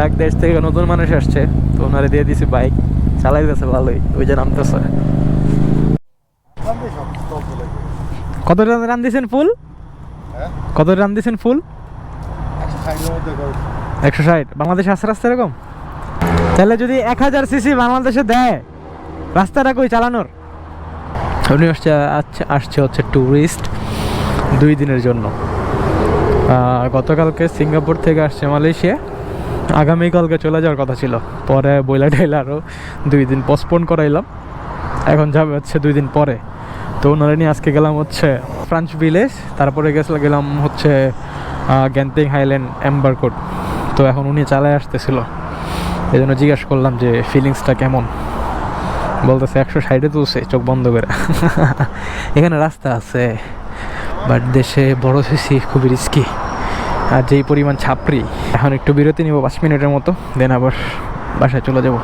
যাক, দেশ থেকে নতুন মানুষ আসছে, তো ওনারে দিয়ে দিছি বাইক চালাইতেছে ভালোই, ওই যে নামতেছে। কত রান দিয়েছেন ফুল? কত রান দিয়েছেন ফুল? একশো ষাট। বাংলাদেশে আসছে রাস্তা এরকম? তাহলে যদি এক হাজার সিসি বাংলাদেশে দেয়, রাস্তাটা কই চালানোর? উনি আসছে আচ্ছা আসছে হচ্ছে ট্যুরিস্ট দুই দিনের জন্য। গতকালকে সিঙ্গাপুর থেকে আসছে মালয়েশিয়া। আগামীকালকে চলে যাওয়ার কথা ছিল। পরে বইলা টাইলা আরও দুই দিন পোস্টপোন করাইলাম। এখন যাবে হচ্ছে দুই দিন পরে। তো ওনারা নিয়ে আজকে গেলাম হচ্ছে ফ্রান্স ভিলেজ তারপরে গেছিল গেলাম হচ্ছে গ্যান্টিং হাইল্যান্ড এম্বারকোট তো এখন উনি চালায় আসতেছিল। এই জন্য জিজ্ঞাসা করলাম যে ফিলিংসটা কেমন? বলতেছে, একশো সাইডে তুলছে, চোখ বন্ধ করে। এখানে রাস্তা আছে বাট দেশে বড় সিসি খুবই রিস্কি আর যেই পরিমাণ ছাপড়ি, এখন একটু বিরতি নিব, পাঁচ মিনিটের মতো দেন আবার বাসায় চলে যাব।